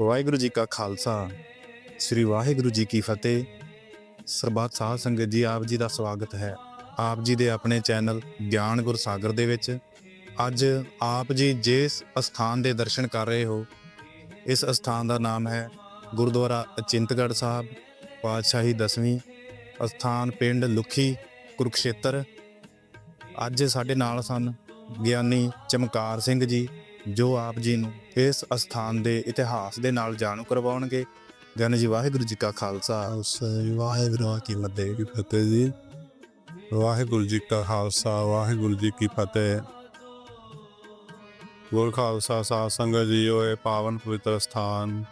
ਵਾਹਿਗੁਰੂ ਜੀ ਕਾ ਖਾਲਸਾ, ਸ੍ਰੀ ਵਾਹਿਗੁਰੂ ਜੀ ਕੀ ਫਤਿਹ। ਸਰਬੱਤ ਸਾਧ ਸੰਗਤ ਜੀ, ਆਪ ਜੀ ਦਾ ਸਵਾਗਤ ਹੈ। ਆਪ ਜੀ ਦੇ ਆਪਣੇ ਚੈਨਲ ਗਿਆਨ ਗੁਰਸਾਗਰ ਦੇ ਵਿੱਚ। ਅੱਜ ਆਪ ਜੀ ਜਿਸ ਅਸਥਾਨ ਦੇ ਦਰਸ਼ਨ ਕਰ ਰਹੇ ਹੋ, ਇਸ ਅਸਥਾਨ ਦਾ ਨਾਮ ਹੈ ਗੁਰਦੁਆਰਾ ਅਚਿੰਤਗੜ੍ਹ ਸਾਹਿਬ, ਪਾਤਸ਼ਾਹੀ ਦਸਵੀਂ ਅਸਥਾਨ ਪਿੰਡ ਲੁਖੀ ਕੁਰਕਸ਼ੇਤਰ। ਅੱਜ ਸਾਡੇ ਨਾਲ ਸਨ ਗਿਆਨੀ ਚਮਕਾਰ ਸਿੰਘ ਜੀ ਜੋ ਆਪ ਜੀ ਨੂੰ ਇਸ ਅਸਥਾਨ ਦੇ ਇਤਿਹਾਸ ਦੇ ਨਾਲ ਜਾਣੂ ਕਰਵਾਉਣਗੇ। ਗਿਆਨੀ ਜੀ ਵਾਹਿਗੁਰੂ ਜੀ ਕਾ ਖਾਲਸਾ। ਉਸ ਵਾਹਿਗੁਰੂ ਕੀ ਮਤੇ ਕੀ ਫਤਿਹ ਜੀ। ਵਾਹਿਗੁਰੂ ਜੀ ਕਾ ਖਾਲਸਾ ਵਾਹਿਗੁਰੂ ਜੀ ਕੀ ਫਤਿਹ। ਗੁਰ ਖਾਲਸਾ ਸਾਧ ਸੰਗਤ ਜੀਓ ਇਹ ਪਾਵਨ ਪਵਿੱਤਰ ਸਥਾਨ।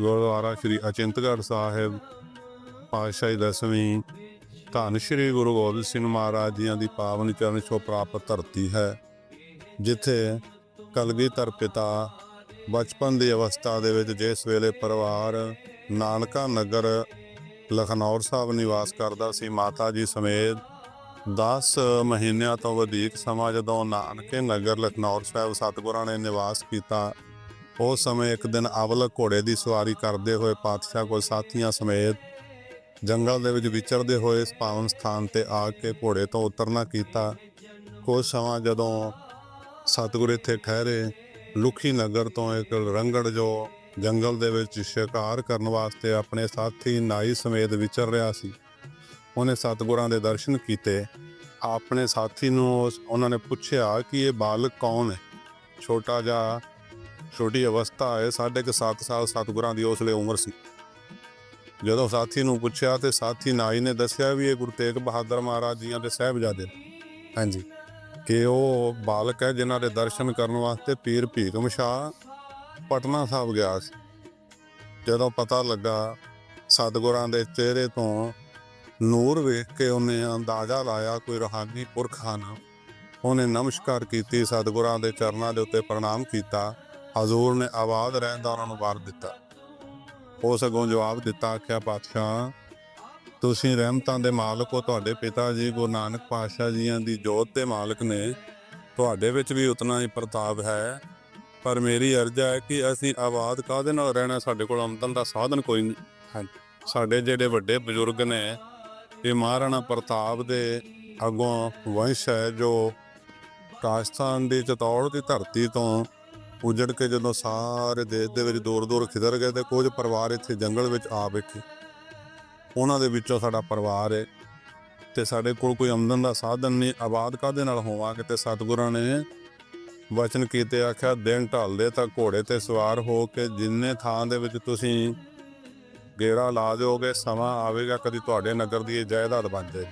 ਗੁਰਦੁਆਰਾ ਸ੍ਰੀ ਅਚਿੰਤਗੜ੍ਹ ਸਾਹਿਬ ਪਾਤਸ਼ਾਹੀ ਦਸਵੀਂ। ਧੰਨ ਸ੍ਰੀ ਗੁਰੂ ਗੋਬਿੰਦ ਸਿੰਘ ਮਹਾਰਾਜ ਜੀਆਂ ਦੀ ਪਾਵਨ ਚਰਨ ਛੋਹ ਪ੍ਰਾਪਤ ਧਰਤੀ ਹੈ ਜਿੱਥੇ ਕਲਗੀਧਰ ਪਿਤਾ ਬਚਪਨ ਦੀ ਅਵਸਥਾ ਦੇ ਵਿੱਚ ਜਿਸ ਵੇਲੇ ਪਰਿਵਾਰ ਨਾਨਕਾ ਨਗਰ ਲਖਨੌਰ ਸਾਹਿਬ ਨਿਵਾਸ ਕਰਦਾ ਸੀ, ਮਾਤਾ ਜੀ ਸਮੇਤ 10 ਮਹੀਨਿਆਂ ਤੋਂ ਵਧੇਕ ਸਮਾਂ ਜਦੋਂ ਨਾਨਕੇ ਨਗਰ ਲਖਨੌਰ ਸਾਹਿਬ ਸਤਿਗੁਰਾਂ ਨੇ ਨਿਵਾਸ ਕੀਤਾ, ਉਸ ਸਮੇਂ ਇੱਕ ਦਿਨ ਅਵਲ ਘੋੜੇ ਦੀ ਸਵਾਰੀ ਕਰਦੇ ਹੋਏ ਪਾਤਸ਼ਾਹ ਕੋਲ ਸਾਥੀਆਂ ਸਮੇਤ ਜੰਗਲ ਦੇ ਵਿੱਚ ਵਿਚਰਦੇ ਹੋਏ ਇਸ ਪਾਵਨ ਸਥਾਨ ਤੇ ਆ ਕੇ ਘੋੜੇ ਤੋਂ ਉਤਰਨਾ ਕੀਤਾ। ਕੁਝ ਸਮਾਂ ਜਦੋਂ ਸਤਿਗੁਰ ਇੱਥੇ ਠਹਿਰੇ। ਲੁਖੀ ਨਗਰ ਤੋਂ ਇੱਕ ਰੰਗੜ ਜੋ ਜੰਗਲ ਦੇ ਵਿੱਚ ਸ਼ਿਕਾਰ ਕਰਨ ਵਾਸਤੇ ਆਪਣੇ ਸਾਥੀ ਨਾਈ ਸਮੇਤ ਵਿਚਰ ਰਿਹਾ ਸੀ। ਉਹਨੇ ਸਤਿਗੁਰਾਂ ਦੇ ਦਰਸ਼ਨ ਕੀਤੇ। ਆਪਣੇ ਸਾਥੀ ਨੂੰ ਉਸ- ਉਹਨਾਂ ਨੇ ਪੁੱਛਿਆ ਕਿ ਇਹ ਬਾਲਕ ਕੌਣ ਹੈ? ਛੋਟਾ ਜਿਹਾ, ਛੋਟੀ ਅਵਸਥਾ ਹੈ, ਸਾਢੇ ਕੁ ਸੱਤ ਸਾਲ ਸਤਿਗੁਰਾਂ ਦੀ ਉਸ ਵੇਲੇ ਉਮਰ ਸੀ। ਜਦੋਂ ਸਾਥੀ ਨੂੰ ਪੁੱਛਿਆ ਤੇ ਸਾਥੀ ਨਾਈ ਨੇ ਦੱਸਿਆ ਵੀ ਇਹ ਗੁਰੂ ਤੇਗ ਬਹਾਦਰ ਮਹਾਰਾਜ ਜੀਆਂ ਦੇ ਸਾਹਿਬਜ਼ਾਦੇ ਨੇ। ਹਾਂਜੀ। ਕਿ ਉਹ ਬਾਲਕ ਹੈ ਜਿਨ੍ਹਾਂ ਦੇ ਦਰਸ਼ਨ ਕਰਨ ਵਾਸਤੇ ਪੀਰ ਭੀਖਮ ਸ਼ਾਹ ਪਟਨਾ ਸਾਹਿਬ ਗਿਆ ਸੀ। ਜਦੋਂ ਪਤਾ ਲੱਗਾ ਸਤਿਗੁਰਾਂ ਦੇ ਚਿਹਰੇ ਤੋਂ ਨੂਰ ਵੇਖ ਕੇ ਉਹਨੇ ਅੰਦਾਜ਼ਾ ਲਾਇਆ ਕੋਈ ਰੂਹਾਨੀ ਪੁਰਖ ਹਨ। ਉਹਨੇ ਨਮਸਕਾਰ ਕੀਤੀ, ਸਤਿਗੁਰਾਂ ਦੇ ਚਰਨਾਂ ਦੇ ਉੱਤੇ ਪ੍ਰਣਾਮ ਕੀਤਾ। ਹਜ਼ੂਰ ਨੇ ਆਵਾਜ਼ ਰਹਿੰਦਾ ਉਹਨਾਂ ਨੂੰ ਵਾਰ ਦਿੱਤਾ। ਉਸ ਅੱਗੋਂ ਜਵਾਬ ਦਿੱਤਾ, ਆਖਿਆ, ਪਾਤਸ਼ਾਹ ਤੁਸੀਂ ਰਹਿਮਤਾਂ ਦੇ ਮਾਲਕ ਹੋ, ਤੁਹਾਡੇ ਪਿਤਾ ਜੀ, ਗੁਰੂ ਨਾਨਕ ਪਾਤਸ਼ਾਹ ਜੀਆਂ ਦੀ ਜੋਤ ਦੇ ਮਾਲਕ ਨੇ। ਤੁਹਾਡੇ ਵਿੱਚ ਵੀ ਉਤਨਾ ਹੀ ਪ੍ਰਤਾਪ ਹੈ। ਪਰ ਮੇਰੀ ਅਰਜ਼ਾ ਹੈ ਕਿ ਅਸੀਂ ਆਬਾਦ ਕਾਹਦੇ ਨਾਲ ਰਹਿਣਾ? ਸਾਡੇ ਕੋਲ ਆਮਦਨ ਦਾ ਸਾਧਨ ਕੋਈ ਨਹੀਂ ਹੈ ਸਾਡੇ ਜਿਹੜੇ ਵੱਡੇ ਬਜ਼ੁਰਗ ਨੇ ਇਹ ਮਹਾਰਾਣਾ ਪ੍ਰਤਾਪ ਦੇ ਅੱਗੋਂ ਵੰਸ਼ ਹੈ, ਜੋ ਰਾਜਸਥਾਨ ਦੀ ਚਤੌੜ ਦੀ ਧਰਤੀ ਤੋਂ ਉਜੜ ਕੇ ਜਦੋਂ ਸਾਰੇ ਦੇਸ਼ ਦੇ ਵਿੱਚ ਦੂਰ ਦੂਰ ਖਿਦਰ ਗਏ ਤੇ ਕੁਝ ਪਰਿਵਾਰ ਇੱਥੇ ਜੰਗਲ ਵਿੱਚ ਆ ਬੈਠੇ। ਉਹਨਾਂ ਦੇ ਵਿੱਚੋਂ ਸਾਡਾ ਪਰਿਵਾਰ ਹੈ ਤੇ ਸਾਡੇ ਕੋਲ ਕੋਈ ਆਮਦਨ ਦਾ ਸਾਧਨ ਨਹੀਂ, ਆਬਾਦ ਕਾਦੇ ਨਾਲ ਹੋਵਾਂਗੇ? ਤੇ ਸਤਿਗੁਰਾਂ ਨੇ ਵਚਨ ਕੀਤੇ, ਆਖਿਆ, ਦਿਨ ਢਲਦੇ ਤਾਂ ਘੋੜੇ ਤੇ ਸਵਾਰ ਹੋ ਕੇ ਜਿੰਨੇ ਥਾਂ ਦੇ ਵਿੱਚ ਤੁਸੀਂ ਗੇੜਾ ਲਾ ਦਿਓਗੇ, ਸਮਾਂ ਆਵੇਗਾ ਕਦੀ ਤੁਹਾਡੇ ਨਗਰ ਦੀ ਇਹ ਜਾਇਦਾਦ ਬਣ ਜਾਏ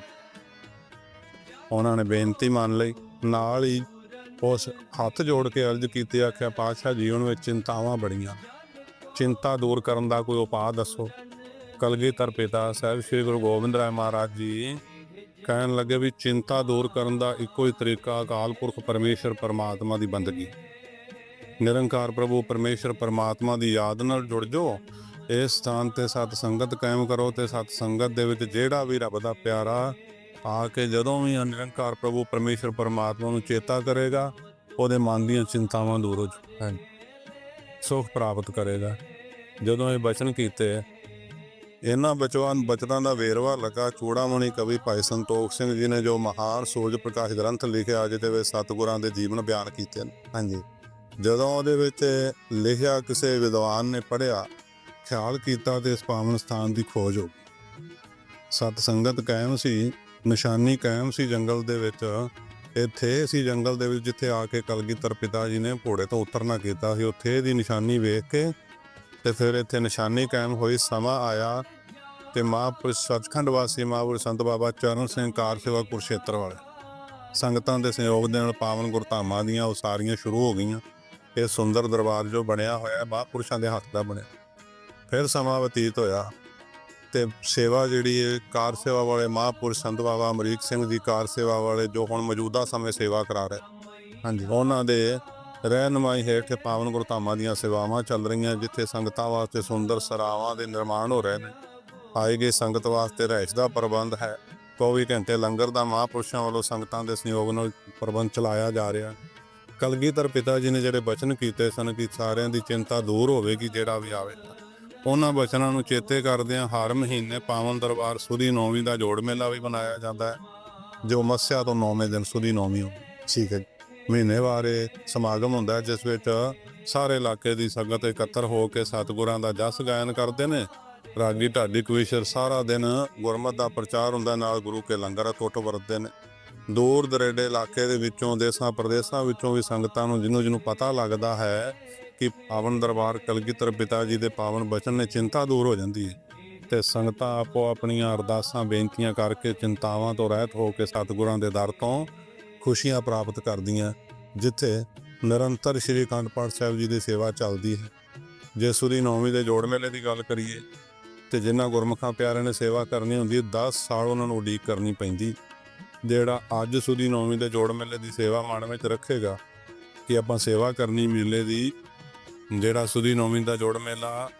ਉਹਨਾਂ ਨੇ ਬੇਨਤੀ ਮੰਨ ਲਈ। ਨਾਲ ਹੀ ਉਸ ਹੱਥ ਜੋੜ ਕੇ ਅਰਜ਼ ਕੀਤੀ, ਆਖਿਆ, ਪਾਤਸ਼ਾਹ ਜੀਵਨ ਵਿੱਚ ਚਿੰਤਾਵਾਂ ਬੜੀਆਂ। ਚਿੰਤਾ ਦੂਰ ਕਰਨ ਦਾ ਕੋਈ ਉਪਾਅ ਦੱਸੋ। ਕਲਗੀਧਰ ਪਿਤਾ ਸਾਹਿਬ ਸ੍ਰੀ ਗੁਰੂ ਗੋਬਿੰਦ ਰਾਏ ਮਹਾਰਾਜ ਜੀ ਕਹਿਣ ਲੱਗੇ ਵੀ ਚਿੰਤਾ ਦੂਰ ਕਰਨ ਦਾ ਇੱਕੋ ਹੀ ਤਰੀਕਾ ਅਕਾਲ ਪੁਰਖ ਪਰਮੇਸ਼ਰ ਪਰਮਾਤਮਾ ਦੀ ਬੰਦਗੀ। ਨਿਰੰਕਾਰ ਪ੍ਰਭੂ ਪਰਮੇਸ਼ਰ ਪਰਮਾਤਮਾ ਦੀ ਯਾਦ ਨਾਲ ਜੁੜ ਜਾਓ। ਇਸ ਸਥਾਨ ਤੇ ਸਤ ਸੰਗਤ ਕਾਇਮ ਕਰੋ ਤੇ ਸਤ ਸੰਗਤ ਦੇ ਵਿੱਚ ਜਿਹੜਾ ਵੀ ਰੱਬ ਦਾ ਪਿਆਰਾ ਆ ਕੇ ਜਦੋਂ ਵੀ ਨਿਰੰਕਾਰ ਪ੍ਰਭੂ ਪਰਮੇਸ਼ਰ ਪਰਮਾਤਮਾ ਨੂੰ ਚੇਤਾ ਕਰੇਗਾ ਉਹਦੇ ਮਨ ਦੀਆਂ ਚਿੰਤਾਵਾਂ ਦੂਰ ਹੋ ਜਾਣ ਸੁਖ ਪ੍ਰਾਪਤ ਕਰੇਗਾ। ਜਦੋਂ ਇਹ ਬਚਨ ਕੀਤੇ ਇਹਨਾਂ ਬਚਵਾਨ ਬਚਨਾਂ ਦਾ ਵੇਰਵਾ ਲਗਾ। ਚੂੜਾਮਣੀ ਕਵੀ ਭਾਈ ਸੰਤੋਖ ਸਿੰਘ ਜੀ ਨੇ ਜੋ ਮਹਾਨ ਸੋਜ ਪ੍ਰਕਾਸ਼ ਗ੍ਰੰਥ ਲਿਖਿਆ, ਜਿਹਦੇ ਵਿੱਚ ਸਤਿਗੁਰਾਂ ਦੇ ਜੀਵਨ ਬਿਆਨ ਕੀਤੇ ਨੇ। ਹਾਂਜੀ। ਜਦੋਂ ਉਹਦੇ ਵਿੱਚ ਲਿਖਿਆ, ਕਿਸੇ ਵਿਦਵਾਨ ਨੇ ਪੜ੍ਹਿਆ, ਖਿਆਲ ਕੀਤਾ ਤੇ ਇਸ ਪਾਵਨ ਸਥਾਨ ਦੀ ਖੋਜ ਹੋ ਸਤ ਸੰਗਤ ਕਾਇਮ ਸੀ, ਨਿਸ਼ਾਨੀ ਕਾਇਮ ਸੀ ਜੰਗਲ ਦੇ ਵਿੱਚ। ਇੱਥੇ ਸੀ ਜੰਗਲ ਦੇ ਵਿੱਚ, ਜਿੱਥੇ ਆ ਕੇ ਕਲਗੀਧਰ ਪਿਤਾ ਜੀ ਨੇ ਘੋੜੇ ਤੋਂ ਉਤਰਨਾ ਕੀਤਾ ਸੀ। ਉੱਥੇ ਦੀ ਨਿਸ਼ਾਨੀ ਵੇਖ ਕੇ ਤੇ ਫਿਰ ਇੱਥੇ ਨਿਸ਼ਾਨੀ ਕਾਇਮ ਹੋਈ, ਸਮਾਂ ਆਇਆ ਤੇ ਮਹਾਂਪੁਰਸ਼ ਸੱਚਖੰਡ ਵਾਸੀ ਮਹਾਂਪੁਰਸ਼ ਸੰਤ ਬਾਬਾ ਚਰਨ ਸਿੰਘ ਕਾਰ ਸੇਵਾ ਕੁਰਸ਼ੇਤਰ ਵਾਲੇ। ਸੰਗਤਾਂ ਦੇ ਸਹਿਯੋਗ ਦੇ ਨਾਲ ਪਾਵਨ ਗੁਰਧਾਮਾਂ ਦੀਆਂ ਉਸਾਰੀਆਂ ਸ਼ੁਰੂ ਹੋ ਗਈਆਂ। ਇਹ ਸੁੰਦਰ ਦਰਬਾਰ ਜੋ ਬਣਿਆ ਹੋਇਆ ਮਹਾਂਪੁਰਸ਼ਾਂ ਦੇ ਹੱਥ ਦਾ ਬਣਿਆ। ਫਿਰ ਸਮਾਂ ਬਤੀਤ ਹੋਇਆ ਤੇ ਸੇਵਾ ਜਿਹੜੀ ਹੈ, ਕਾਰ ਸੇਵਾ ਵਾਲੇ ਮਹਾਂਪੁਰਸ਼ ਸੰਤ ਬਾਬਾ ਅਮਰੀਕ ਸਿੰਘ ਦੀ ਕਾਰ ਸੇਵਾ ਵਾਲੇ ਜੋ ਹੁਣ ਮੌਜੂਦਾ ਸਮੇਂ ਸੇਵਾ ਕਰਾ ਰਹੇ। ਹਾਂਜੀ। ਉਹਨਾਂ ਦੇ ਰਹਿਨਮਾਈ ਹੇਠ ਪਾਵਨ ਗੁਰਧਾਮਾਂ ਦੀਆਂ ਸੇਵਾਵਾਂ ਚੱਲ ਰਹੀਆਂ ਜਿੱਥੇ ਸੰਗਤਾਂ ਵਾਸਤੇ ਸੁੰਦਰ ਸਰਾਵਾਂ ਦੇ ਨਿਰਮਾਣ ਹੋ ਰਹੇ ਨੇ। ਆਏ ਗਏ ਸੰਗਤ ਵਾਸਤੇ ਰਹਿਸ਼ ਦਾ ਪ੍ਰਬੰਧ ਹੈ। 24 ਘੰਟੇ ਲੰਗਰ ਦਾ ਮਹਾਂਪੁਰਸ਼ਾਂ ਵੱਲੋਂ ਸੰਗਤਾਂ ਦੇ ਸਹਿਯੋਗ ਨਾਲ ਪ੍ਰਬੰਧ ਚਲਾਇਆ ਜਾ ਰਿਹਾ ਕਲਗੀਧਰ ਪਿਤਾ ਜੀ ਨੇ ਜਿਹੜੇ ਬਚਨ ਕੀਤੇ ਸਨ ਕਿ ਸਾਰਿਆਂ ਦੀ ਚਿੰਤਾ ਦੂਰ ਹੋਵੇਗੀ, ਜਿਹੜਾ ਵੀ ਆਵੇ ਉਹਨਾਂ ਬਚਨਾਂ ਨੂੰ ਚੇਤੇ ਕਰਦਿਆਂ ਹਰ ਮਹੀਨੇ ਪਾਵਨ ਦਰਬਾਰ ਸੁਦੀ ਨੌਵੀਂ ਦਾ ਜੋੜ ਮੇਲਾ ਵੀ ਮਨਾਇਆ ਜਾਂਦਾ ਹੈ, ਜੋ ਮੱਸਿਆ ਤੋਂ ਨੌਵੇਂ ਦਿਨ ਸੁਦੀ ਨੌਵੀਂ ਹੁੰਦੀ ਠੀਕ ਹੈ ਜੀ। ਮਹੀਨੇਵਾਰ ਇਹ ਸਮਾਗਮ ਹੁੰਦਾ ਹੈ, ਜਿਸ ਵਿੱਚ ਸਾਰੇ ਇਲਾਕੇ ਦੀ ਸੰਗਤ ਇਕੱਤਰ ਹੋ ਕੇ ਸਤਿਗੁਰਾਂ ਦਾ ਜਸ ਗਾਇਨ ਕਰਦੇ ਨੇ। ਰਾਗੀ ਢਾਡੀ ਕਵੀਸ਼ਰ ਸਾਰਾ ਦਿਨ ਗੁਰਮਤ ਦਾ ਪ੍ਰਚਾਰ ਹੁੰਦਾ ਨਾਲ ਗੁਰੂ ਕੇ ਲੰਗਰ ਟੁੱਟ ਵਰਤਦੇ ਨੇ। ਦੂਰ ਦਰੇਡੇ ਇਲਾਕੇ ਦੇ ਵਿੱਚੋਂ, ਦੇਸਾਂ ਪ੍ਰਦੇਸਾਂ ਵਿੱਚੋਂ ਵੀ ਸੰਗਤਾਂ ਨੂੰ ਜਿਹਨੂੰ ਜਿਹਨੂੰ ਪਤਾ ਲੱਗਦਾ ਹੈ ਕਿ ਪਾਵਨ ਦਰਬਾਰ ਕਲਗੀਧਰ ਪਿਤਾ ਜੀ ਦੇ ਪਾਵਨ ਬਚਨ ਨੇ ਚਿੰਤਾ ਦੂਰ ਹੋ ਜਾਂਦੀ ਹੈ। ਤੇ ਸੰਗਤਾਂ ਆਪੋ ਆਪਣੀਆਂ ਅਰਦਾਸਾਂ, ਬੇਨਤੀਆਂ ਕਰਕੇ ਚਿੰਤਾਵਾਂ ਤੋਂ ਰਹਿਤ ਹੋ ਕੇ ਸਤਿਗੁਰਾਂ ਦੇ ਦਰ ਤੋਂ ਖੁਸ਼ੀਆਂ ਪ੍ਰਾਪਤ ਕਰਦੀਆਂ ਜਿੱਥੇ ਨਿਰੰਤਰ ਸ਼੍ਰੀ ਅਖੰਡ ਪਾਠ ਸਾਹਿਬ ਜੀ ਦੀ ਸੇਵਾ ਚੱਲਦੀ ਹੈ। ਜੇ ਸੁਦੀ ਨੌਵੀਂ ਦੇ ਜੋੜ ਮੇਲੇ ਦੀ ਗੱਲ ਕਰੀਏ ਤੇ ਜਿਨ੍ਹਾਂ ਗੁਰਮੁਖਾਂ ਪਿਆਰਿਆਂ ਨੇ ਸੇਵਾ ਕਰਨੀ ਹੁੰਦੀ ਹੈ 10 ਸਾਲ ਉਹਨਾਂ ਨੂੰ ਉਡੀਕ ਕਰਨੀ ਪੈਂਦੀ। ਜਿਹੜਾ ਅੱਜ ਸੁਦੀ ਨੌਵੀਂ ਦੇ ਜੋੜ ਮੇਲੇ ਦੀ ਸੇਵਾ ਮਨ ਵਿੱਚ ਰੱਖੇਗਾ ਕਿ ਆਪਾਂ ਸੇਵਾ ਕਰਨੀ ਮੇਲੇ ਦੀ ਜਿਹੜਾ ਸੁਦੀ ਨੌਵੀਂ ਦਾ ਜੋੜ ਮੇਲਾ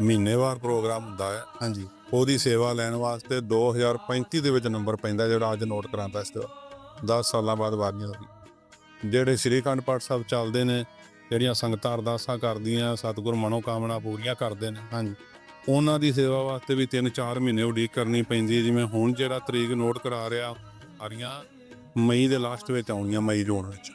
ਮਹੀਨੇਵਾਰ ਪ੍ਰੋਗਰਾਮ ਹੁੰਦਾ ਹੈ ਹਾਂਜੀ। ਉਹਦੀ ਸੇਵਾ ਲੈਣ ਵਾਸਤੇ 2035 ਦੇ ਵਿੱਚ ਨੰਬਰ ਪੈਂਦਾ ਜਿਹੜਾ ਅੱਜ ਨੋਟ ਕਰਾਂਦਾ ਇਸ ਤੋਂ। 10 ਸਾਲਾਂ ਬਾਅਦ ਵਾਰੀਆਂ ਹੋਗੀ ਜਿਹੜੇ ਸ੍ਰੀ ਅਖੰਡ ਪਾਠ ਸਾਹਿਬ ਚੱਲਦੇ ਨੇ, ਜਿਹੜੀਆਂ ਸੰਗਤਾਂ ਅਰਦਾਸਾਂ ਕਰਦੀਆਂ, ਸਤਿਗੁਰ ਮਨੋਕਾਮਨਾ ਪੂਰੀਆਂ ਕਰਦੇ ਨੇ, ਹਾਂਜੀ। ਉਹਨਾਂ ਦੀ ਸੇਵਾ ਵਾਸਤੇ ਵੀ 3-4 ਮਹੀਨੇ ਉਡੀਕ ਕਰਨੀ ਪੈਂਦੀ ਹੈ। ਜਿਵੇਂ ਹੁਣ ਜਿਹੜਾ ਤਰੀਕ ਨੋਟ ਕਰਾ ਰਿਹਾ, ਸਾਰੀਆਂ ਮਈ ਦੇ ਲਾਸਟ ਵਿੱਚ ਆਉਣੀਆਂ, ਮਈ ਜੂਨ ਵਿੱਚ।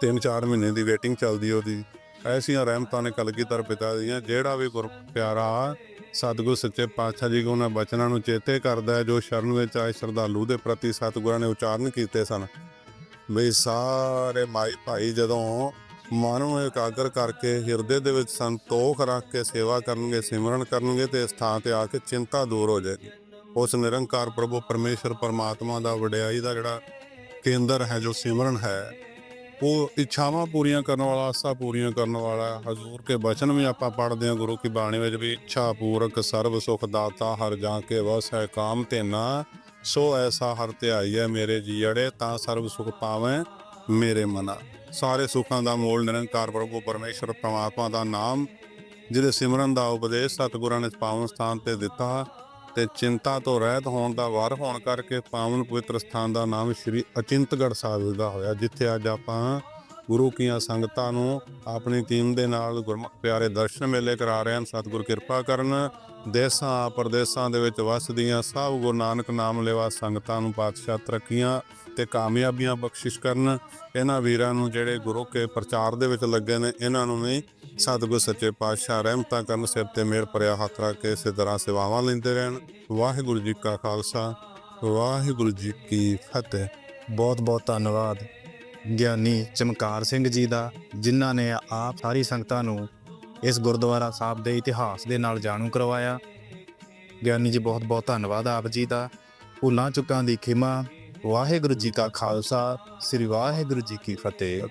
3-4 ਮਹੀਨੇ ਦੀ ਵੇਟਿੰਗ ਚੱਲਦੀ ਉਹਦੀ। ਐਸੀਆਂ ਰਹਿਮਤਾਂ ਨੇ ਕਲਗੀਧਰ ਪਿਤਾ ਦੀਆਂ, ਜਿਹੜਾ ਵੀ ਗੁਰ ਪਿਆਰਾ ਸਤਿਗੁਰ ਸੱਚੇ ਪਾਤਸ਼ਾਹ ਜੀ ਕੋ ਉਹਨਾਂ ਬਚਨਾਂ ਨੂੰ ਚੇਤੇ ਕਰਦਾ ਹੈ, ਜੋ ਸ਼ਰਨ ਵਿੱਚ ਆਏ ਸ਼ਰਧਾਲੂ ਦੇ ਪ੍ਰਤੀ ਸਤਿਗੁਰਾਂ ਨੇ ਉਚਾਰਨ ਕੀਤੇ ਸਨ। ਬਈ ਸਾਰੇ ਮਾਈ ਭਾਈ ਜਦੋਂ ਮਨ ਨੂੰ ਇਕਾਗਰ ਕਰਕੇ ਹਿਰਦੇ ਦੇ ਵਿੱਚ ਸੰਤੋਖ ਰੱਖ ਕੇ ਸੇਵਾ ਕਰਨਗੇ, ਸਿਮਰਨ ਕਰਨਗੇ, ਤੇ ਇਸ ਥਾਂ ਤੇ ਆ ਕੇ ਚਿੰਤਾ ਦੂਰ ਹੋ ਜਾਏਗੀ। ਉਸ ਨਿਰੰਕਾਰ ਪ੍ਰਭੂ ਪਰਮੇਸ਼ਰ ਪਰਮਾਤਮਾ ਦਾ ਵਡਿਆਈ ਦਾ ਜਿਹੜਾ ਕੇਂਦਰ ਹੈ, ਜੋ ਸਿਮਰਨ ਹੈ ਉਹ ਇੱਛਾਵਾਂ ਪੂਰੀਆਂ ਕਰਨ ਵਾਲਾ, ਆਸਾ ਪੂਰੀਆਂ ਕਰਨ ਵਾਲਾ ਹਜ਼ੂਰ ਕੇ ਬਚਨ ਵੀ ਆਪਾਂ ਪੜ੍ਹਦੇ ਹਾਂ ਗੁਰੂ ਕੀ ਬਾਣੀ ਵਿੱਚ ਵੀ, ਇੱਛਾ ਪੂਰਕ ਸਰਬ ਸੁਖ ਦਾਤਾ ਹਰ ਜਾਂ ਕੇ ਵਸ ਹੈ ਕਾਮ ਤੇਨਾ ਸੋ ਐਸਾ ਹਰ ਧਿਆਈ ਹੈ ਮੇਰੇ ਜੀੜੇ ਤਾਂ ਸਰਬ ਸੁਖ ਪਾਵੇਂ ਮੇਰੇ ਮਨਾ। ਸਾਰੇ ਸੁੱਖਾਂ ਦਾ ਮੂਲ ਨਿਰੰਕਾਰ ਪ੍ਰਭੂ ਪਰਮੇਸ਼ਰ ਪ੍ਰਮਾਤਮਾ ਦਾ ਨਾਮ, ਜਿਹਦੇ ਸਿਮਰਨ ਦਾ ਉਪਦੇਸ਼ ਸਤਿਗੁਰਾਂ ਨੇ ਪਾਵਨ ਸਥਾਨ ਤੇ ਦਿੱਤਾ। ਤੇ ਚਿੰਤਾ ਤੋਂ ਰਹਿਤ ਹੋਣ ਦਾ ਵਰ ਹੋਣ ਕਰਕੇ ਪਾਵਨ ਪਵਿੱਤਰ ਸਥਾਨ ਦਾ ਨਾਮ ਸ੍ਰੀ ਅਚਿੰਤਗੜ੍ਹ ਸਾਹਿਬ ਦਾ ਹੋਇਆ, ਜਿੱਥੇ ਅੱਜ ਆਪਾਂ ਗੁਰੂ ਕੀਆਂ ਸੰਗਤਾਂ ਨੂੰ ਆਪਣੀ ਟੀਮ ਦੇ ਨਾਲ ਗੁਰਮੁਖ ਪਿਆਰੇ ਦਰਸ਼ਨ ਮੇਲੇ ਕਰਾ ਰਹੇ ਹਨ। ਸਤਿਗੁਰ ਕਿਰਪਾ ਕਰਨ, ਦੇਸਾਂ, ਪ੍ਰਦੇਸਾਂ ਦੇ ਵਿੱਚ ਵਸਦੀਆਂ ਸਭ ਗੁਰੂ ਨਾਨਕ ਨਾਮ ਲੈਵਾ ਸੰਗਤਾਂ ਨੂੰ ਪਾਤਸ਼ਾਹ ਤਰੱਕੀਆਂ ਤੇ ਕਾਮਯਾਬੀਆਂ ਬਖਸ਼ਿਸ਼ ਕਰਨ। ਇਹਨਾਂ ਵੀਰਾਂ ਨੂੰ ਜਿਹੜੇ ਗੁਰੂ ਕੇ ਪ੍ਰਚਾਰ ਦੇ ਵਿੱਚ ਲੱਗੇ ਨੇ, ਇਹਨਾਂ ਨੂੰ ਵੀ ਸਤਿਗੁਰ ਸੱਚੇ ਪਾਤਸ਼ਾਹ ਰਹਿਮਤਾਂ ਕਰਨ ਸਿਰ ਤੇ ਮੇਰ ਭਰਿਆ ਹੱਥ ਰੱਖ ਕੇ ਇਸੇ ਤਰ੍ਹਾਂ ਸੇਵਾਵਾਂ ਲੈਂਦੇ ਰਹਿਣ। ਵਾਹਿਗੁਰੂ ਜੀ ਕਾ ਖਾਲਸਾ, ਵਾਹਿਗੁਰੂ ਜੀ ਕੀ ਫਤਿਹ। ਬਹੁਤ ਬਹੁਤ ਧੰਨਵਾਦ। ਗਿਆਨੀ ਚਮਕਾਰ ਸਿੰਘ ਜੀ ਦਾ, ਜਿਨ੍ਹਾਂ ਨੇ ਆਪ ਸਾਰੀ ਸੰਗਤਾਂ ਨੂੰ ਇਸ ਗੁਰਦੁਆਰਾ ਸਾਹਿਬ ਦੇ ਇਤਿਹਾਸ ਦੇ ਨਾਲ ਜਾਣੂ ਕਰਵਾਇਆ। ਗਿਆਨੀ ਜੀ, ਬਹੁਤ ਬਹੁਤ ਧੰਨਵਾਦ ਆਪ ਜੀ ਦਾ। ਭੁੱਲਾਂ ਚੁੱਕਾਂ ਦੀ ਖਿਮਾ, ਵਾਹਿਗੁਰੂ ਜੀ ਕਾ ਖਾਲਸਾ, ਸ੍ਰੀ ਵਾਹਿਗੁਰੂ ਜੀ ਕੀ ਫਤਿਹ।